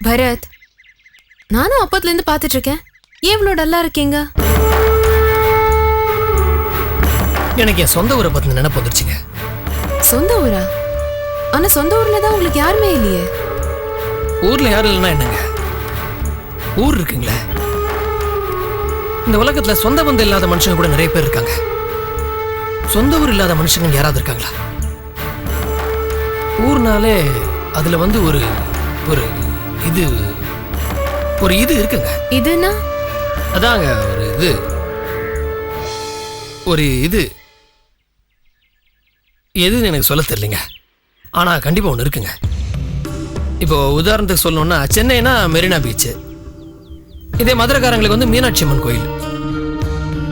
பரத் நானும் அப்பத்துல இருந்து பாத்துட்டு இருக்கேன் ஏன் இவ்வளவு டல்லா இருக்கீங்க? எனக்கு என் சொந்த ஊரை பத்தின நினைப்பு வந்துருச்சுங்க. சொந்த ஊரா? ஆனா சொந்த ஊர்ல தான் உங்களுக்கு யாருமே இல்லையே. ஊர்ல யாரும் இல்லைன்னா என்னங்க? ஊர் இருக்குங்களே. இந்த உலகத்துல சொந்த பந்தம் இல்லாத மனுஷங்க கூட நிறைய பேர் இருக்காங்க. சொந்த ஊர் இல்லாத மனுஷங்க யாராவது இருக்காங்களா? ஊர்னாலே அதுல வந்து ஒரு ஒரு இது ஒரு இது இருக்குங்க. இதுன்னா? அதாங்க ஒரு இது. ஒரு இது. எதுன்னு எனக்கு சொல்ல தெரியலைங்க. ஆனா கண்டிப்பா ஒன்று இருக்குங்க. இப்போ உதாரணத்துக்கு சொல்லணும்னா சென்னைனா மெரினா பீச் இதே மதுரைக்காரங்களுக்கு வந்து மீனாட்சி அம்மன் கோயில்.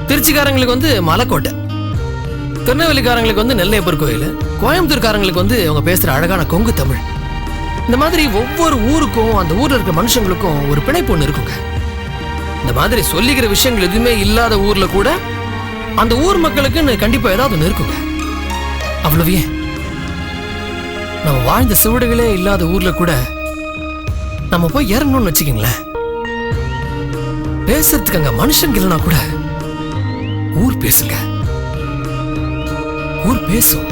திருச்சிக்காரங்களுக்கு வந்து மலைக்கோட்டை. திருநெல்வேலிக்காரங்களுக்கு வந்து நெல்லையப்பர் கோயில். கோயம்புத்தூர்காரங்களுக்கு வந்து அவங்க பேசுற அழகான கொங்கு தமிழ். இந்த மாதிரி ஒவ்வொரு ஊருக்கும் அந்த ஊர்ல இருக்க மனுஷங்களுக்கும் ஒரு பிணைப்பு ஒன்று இருக்குங்க. இந்த மாதிரி சொல்லிக்கிற விஷயங்கள் எதுவுமே இல்லாத ஊர்ல கூட அந்த ஊர் மக்களுக்குன்னு கண்டிப்பா ஏதாவது ஒன்று இருக்குங்க. அவ்வளவு. நம்ம வாழ்ந்த சுவடுகளே இல்லாத ஊர்ல கூட நம்ம போய் இறங்கணும்னு வச்சுக்கோங்களேன். பேசுறதுக்கு அங்க மனுஷங்க இல்லைனா கூட ஊர் பேசுங்க. ஊர் பேசும்.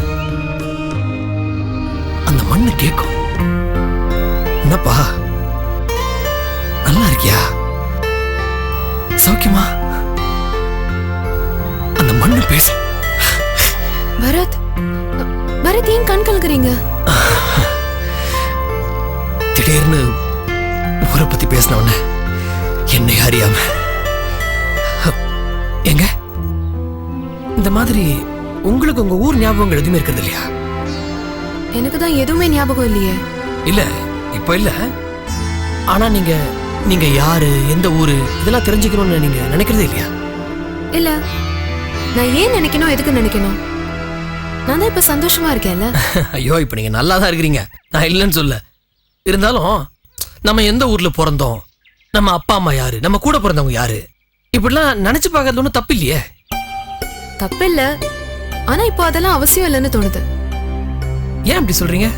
அந்த மண்ணு கேட்கும். என்னப்பா? நல்லா இருக்கியா சௌக்கியமா? அந்த மண்ணு பேசும் பரத் பரத் ஏன் கண் கலக்குறீங்க? திடீர்னு ஊரை பத்தி பேசின உடனே என்னை அறியாம. எங்க? இந்த மாதிரி உங்களுக்கு உங்க ஊர் ஞாபகங்கள் எதுவுமே இருக்கிறது இல்லையா? எனக்கு தான் எதுவுமே ஞாபகம் இல்லையே. இல்ல. இப்ப இல்ல? ஆனா நீங்க நீங்க யாரு எந்த ஊரு இதெல்லாம் தெரிஞ்சுக்கணும்னு நீங்க நினைக்கிறதே இல்லையா? இல்ல. நான் ஏன் நினைக்கணும் எதுக்கு நினைக்கணும்? நான் தான் இப்ப சந்தோஷமா இருக்கேன்ல. ஐயோ இப்ப நீங்க நல்லா தான் இருக்கிறீங்க. நான் இல்லைன்னு சொல்ல. இருந்தாலும் நம்ம எந்த ஊர்ல பிறந்தோம்? நம்ம அப்பா அம்மா யாரு? நம்ம கூட பிறந்தவங்க யாரு? இப்படிலாம் நினைச்சு பார்க்கறது ஒன்றும் தப்பு இல்லையே தப்பில்ல. ஆனா இப்போ அதெல்லாம் அவசியம் இல்லைன்னு தோணுது. ஏன் அப்படி சொல்றீங்க?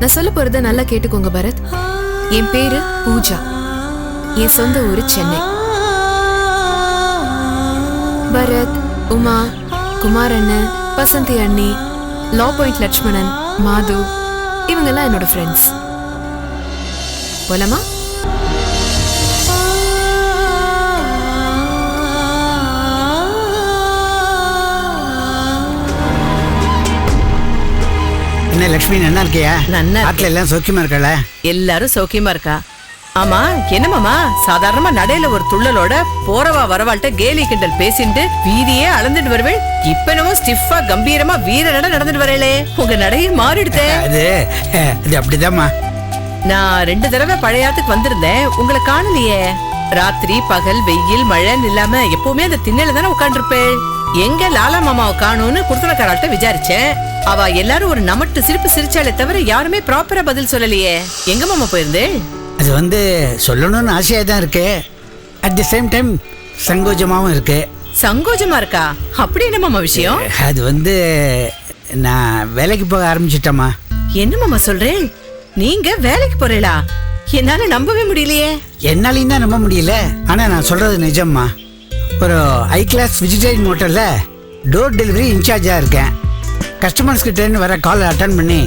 நான் சொல்ல போறத நல்லா கேட்டுக்கோங்க பரத். என் பேரு பூஜா. என் சொந்த ஊரு சென்னை. பரத் உமா குமார் அண்ணன் பசந்தி அண்ணி லா பாயிண்ட் லட்சுமணன் மாது இவங்கெல்லாம் என்னோட ஃப்ரெண்ட்ஸ் போலாமா? என்ன லக்ஷ்மி நல்லா இருக்கியா? இருக்கேன். ஆட்ல எல்லாம் சௌக்கியமா இருக்கல எல்லாரும் சௌக்கியமா இருக்கா? ஆமா என்ன மாமா? சாதாரணமா நடையில ஒரு துள்ளலோட போறவா வரவாள்கிட்ட கேலி கிண்டல் பேசிட்டு வீதியே அளந்துட்டு வருவேள். இப்ப என்னமோ ஸ்டிஃபா கம்பீரமா வீர நட நடந்துட்டு வரேளே. உங்க நடையே மாறிடுதே அது அது அப்படிதாம்மா. நான் ரெண்டு தடவை பழையாத்துக்கு வந்திருந்தேன். உங்களை காணலையே. ராத்திரி பகல் வெயில் மழைன்னு இல்லாம எப்பவுமே அந்த திண்ணையில தானே உட்காந்துருப்பேள் எங்க லாலா மாமாவை காணும்னு குடுத்தனக்காராள்கிட்ட விசாரிச்சேன். அவ எல்லாரும் ஒரு நமட்டு சிரிப்பு சிரிச்சாலே தவிர யாருமே ப்ராப்பரா பதில் சொல்லலையே. எங்க மாமா போயிருந்தேள் அது வந்து சொல்லணும்னு ஆசையா தான் இருக்கு. அட் தி சேம் டைம் சங்கோஜமாவும் இருக்கு. சங்கோஜமா இருக்கா? அப்படி என்ன மாமா விஷயம்? அது வந்து நான் வேலைக்கு போக ஆரம்பிச்சிட்டேம்மா. என்ன மாமா சொல்றேன்? நீங்க வேலைக்கு போறீங்களா? என்னால நம்பவே முடியலையே. என்னாலையும் தான் நம்ப முடியல. ஆனா நான் சொல்றது நிஜம்மா. ஒரு ஹை கிளாஸ் வெஜிடேரியன் ஹோட்டல்ல டோர் டெலிவரி இன்சார்ஜா இருக்கேன். கஸ்டமர்ஸ் கிட்ட இருந்து வர கால் அட்டன் பண்ணி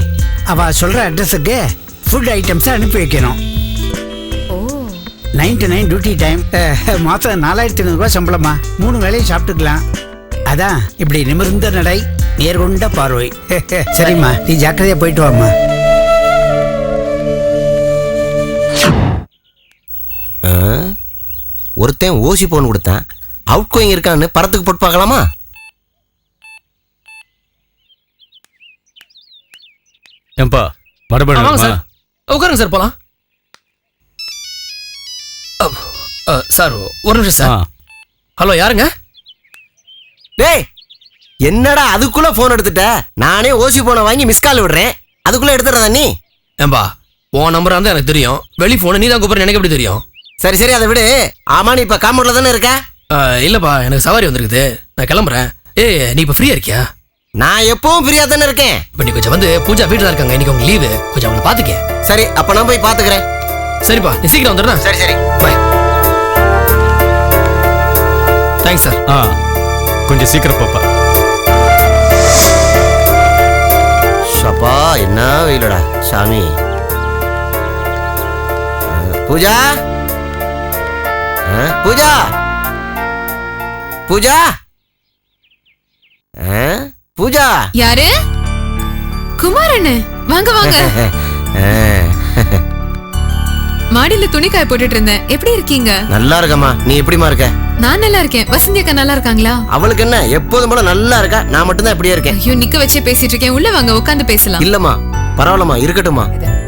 அவ சொல்ற அட்ரஸுக்கு ஃபுட் ஐட்டம்ஸை அனுப்பி வைக்கணும். ஓ. Nine to nine duty time மாதம் நாலாயிரத்தி ஐநூறுரூவா சம்பளமா? மூணு வேலையும் சாப்பிட்டுக்கலாம். அதான் இப்படி நிமிர்ந்த நடை நேர்கொண்ட பார்வை. சரிம்மா நீ ஜாக்கிரதையா போயிட்டு வாம்மா? ஒருத்தன் ஓசி போன் கொடுத்தான். அவுட் கோயிங் இருக்கான்னு படத்துக்கு போட்டு பார்க்கலாமா? ஏன்பா மறுபடியும் சார். உட்காருங்க சார் போலாம். சார் ஒரு நிமிஷம் சார். ஹலோ யாருங்க? டேய் என்னடா அதுக்குள்ள போன் எடுத்துட்ட? நானே ஓசி போனை வாங்கி மிஸ் கால் விடுறேன். அதுக்குள்ள எடுத்துறதா நீ? ஏம்பா உன் நம்பர் இருந்தா எனக்கு தெரியும். வெளி போன நீ தான் கூப்பிடுற எனக்கு எப்படி தெரியும்? சரி சரி அதை விடு. ஆமா நீ இப்ப காம்பவுண்ட்ல தானே இருக்க? ஆ, இல்லப்பா எனக்கு சவாரி வந்திருக்குது. நான் கிளம்புறேன். ஏய் நீ இப்ப ஃப்ரீயா இருக்கியா? நான் எப்பவும் ஃப்ரீயா தானே இருக்கேன். இப்ப நீ கொஞ்சம் வந்து பூஜா வீட்டுல இருக்காங்க. இன்னைக்கு உங்க லீவு கொஞ்சம் அவங்களை பாத்துக்க. சரி அப்ப நான் போய் பாத்துக்கிறேன். சரிப்பா நீ சீக்கிரம் வந்துடுறேன். சரி சரி. பை தேங்க்ஸ் சார் ஆ கொஞ்சம் சீக்கிரம் பாப்பா. ஷப்பா என்ன வெயிலடா? சாமி. பூஜா? பூஜா? பூஜா? பூஜா? யாரு? குமார் அண்ணே வாங்க. வாங்க மாடியில துணி காய போட்டுட்டு இருந்தேன். எப்படி இருக்கீங்க? நல்லா இருக்கம்மா. நீ எப்படிமா இருக்க? நான் நல்லா இருக்கேன். வசந்தி அக்கா நல்லா இருக்காங்களா? அவளுக்கு என்ன? எப்போதும் போல நல்லா இருக்கா? நான் மட்டும்தான் இப்படியே இருக்கேன். ஐயோ நிக்க வச்சே பேசிட்டு இருக்கேன். உள்ள வாங்க உட்காந்து பேசலாம். இல்லம்மா. பரவாயில்லம்மா. இருக்கட்டும்மா.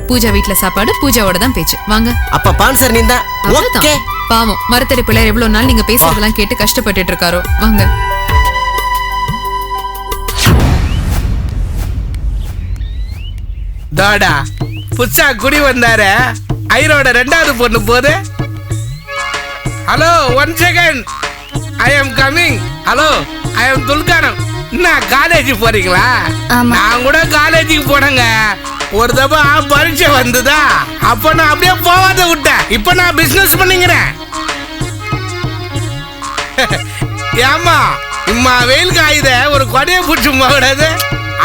பூஜா வீட்ல சாப்பாடு பூஜாவோட தான் பேச்சு. வாங்க. அப்ப பான் சார் நீ தான். ஓகே. பாவம் மரத்தடி பிள்ளையார் எவ்வளவு நாள் நீங்க பேசுறதெல்லாம் கேட்டு கஷ்டப்பட்டுட்டு இருக்காரோ வாங்க. தாடா புதுசா குடி வந்தாரு. ஐரோட ரெண்டாவது பொண்ணு போது. Hello one second I am coming hello I am துல்கானம். என்ன காலேஜ் போறீங்களா? நான் கூட காலேஜுக்கு போனேங்க. ஒரு தப்பா பரீட்சை வந்ததா? அப்ப நான் அப்படியே போகாத விட்டேன். இப்ப நான் பிசினஸ் பண்ணிக்கிறேன். ஏமா இம்மா வெயில் காயுத ஒரு கொடையை பிடிச்சி போடாது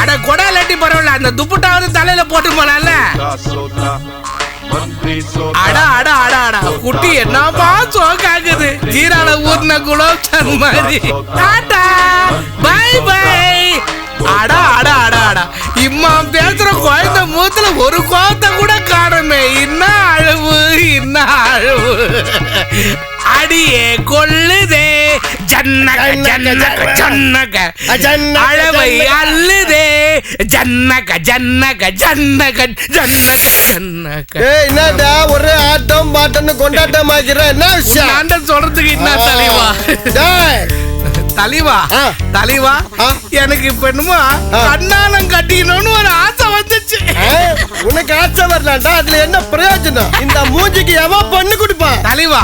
அட கொடை இல்லாட்டி பரவாயில்ல அந்த துப்புட்டாவது தலையில போட்டு போனால அட அட அட அட குட்டி என்னப்பா சோக்காக்குது? ஜீரால ஊர்ன குலோப் மாதிரி டாடா பை பை. அட அட அட அட. இம்மா பேசுற குழந்தை மூத்துல ஒரு கோத்த கூட காணுமே. என்ன அழகு என்ன அழகு. அடியே கொள்ளுதே ஜன்னக ஜன்னக ஜன்னக அழவை அல்லுதே ஜன்னக ஜன்னக. ஜன்னக ஜன்னக ஜன்னக என்னடா ஒரே ஆட்டம் பாட்டம்னு கொண்டாட்டம் ஆகிற என்ன விஷயம்? சொல்றதுக்கு என்ன தலைவா? தலைவா. தலைவா. எனக்கு இப்ப என்னமோ கண்ணாலம் கட்டிக்கணும்னு ஒரு ஆசை வந்துச்சு. உனக்கு ஆச்சை வரலாம்டா. அதுல என்ன பிரயோஜனம்? இந்த மூஞ்சிக்கு எவன் பொண்ணு கொடுப்பான் தலைவா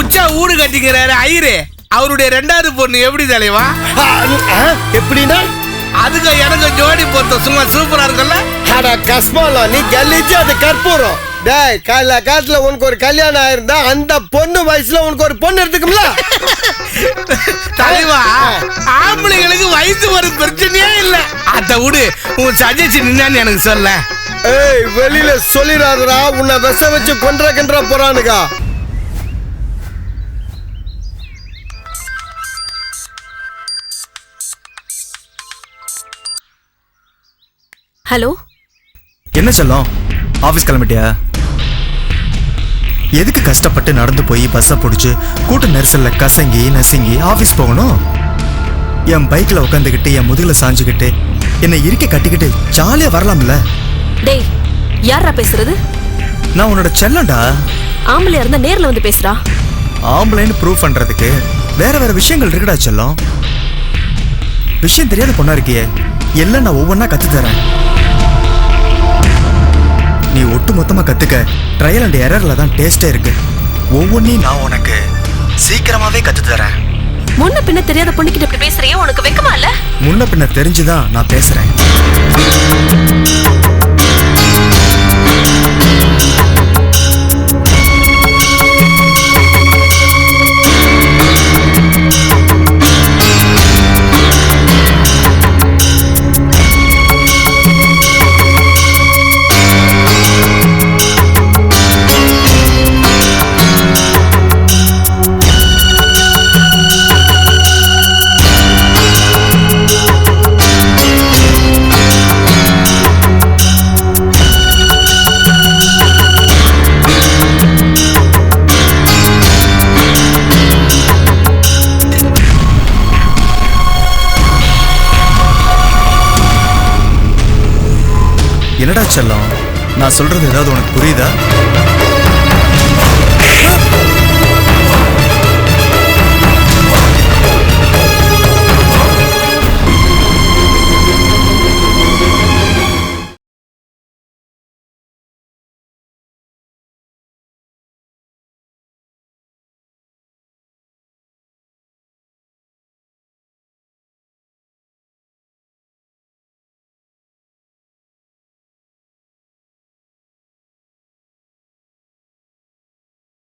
உச்சா ஊடு கட்டிக்கிறாரு ஐயரு. அவருடைய ரெண்டாவது பொண்ணு எப்படி தலைவா? எப்படின்னா? அதுக்கு எனக்கு ஜோடி பொருத்தம். சும்மா சூப்பரா இருக்குல்ல அட கஸ்மாலம் நீ கலிச்சு அது கற்பூரம். டேய் கால காலத்துல உனக்கு ஒரு கல்யாணம் ஆயிருந்தா அந்த பொண்ணு வயசுல உனக்கு ஒரு பொண்ணு எடுத்துக்கும்ல தலைவா ஆம்பளைங்களுக்கு வயசு ஒரு பிரச்சனையே இல்ல. அத விடு உன் சஜஷன் என்னன்னு எனக்கு சொல்ல. ஏய் வெளியில சொல்லிடாதடா உன்னை விஷ வச்சு கொன்ற கின்ற போறானுங்க. ஹலோ? என்ன செல்லம்? ஆஃபீஸ் கிளம்பிட்டியா? எதுக்கு கஷ்டப்பட்டு நடந்து போய் பஸ்ஸை பிடிச்சி கூட்ட நெரிசல்ல கசங்கி நசுங்கி ஆஃபீஸ் போகணும்? என் பைக்கில் உட்காந்துக்கிட்டு என் முதுகில் சாஞ்சுக்கிட்டு என்னை இருக்க கட்டிக்கிட்டு ஜாலியாக வரலாம்ல. டேய் யாரா பேசுறது? நான் உன்னோட செல்லம்டா. ஆம்பளையா இருந்தா நேர்ல வந்து பேசுறா ஆம்பளைன்னு ப்ரூவ் பண்ணுறதுக்கு வேற வேற விஷயங்கள் இருக்குடா செல்லம். விஷயம் தெரியாத பொண்ணா இருக்கியே. எல்லாம் நான் ஒவ்வொன்றா கற்று தரேன் நீ ஒட்டு மொத்தமாக கற்றுக்க ட்ரையல் அண்ட் எரரில் தான் டேஸ்டே இருக்கு. ஒவ்வொன்றையும் நான் உனக்கு சீக்கிரமாகவே கற்று தரேன். முன்ன பின்ன தெரியாத பொண்ணுகிட்ட இப்படி பேசுறியே உனக்கு வெக்கமா இல்ல? முன்ன பின்ன தெரிஞ்சுதான் நான் பேசுகிறேன் என்னடா செல்லம்? நான் சொல்றது ஏதாவது உனக்கு புரியுதா?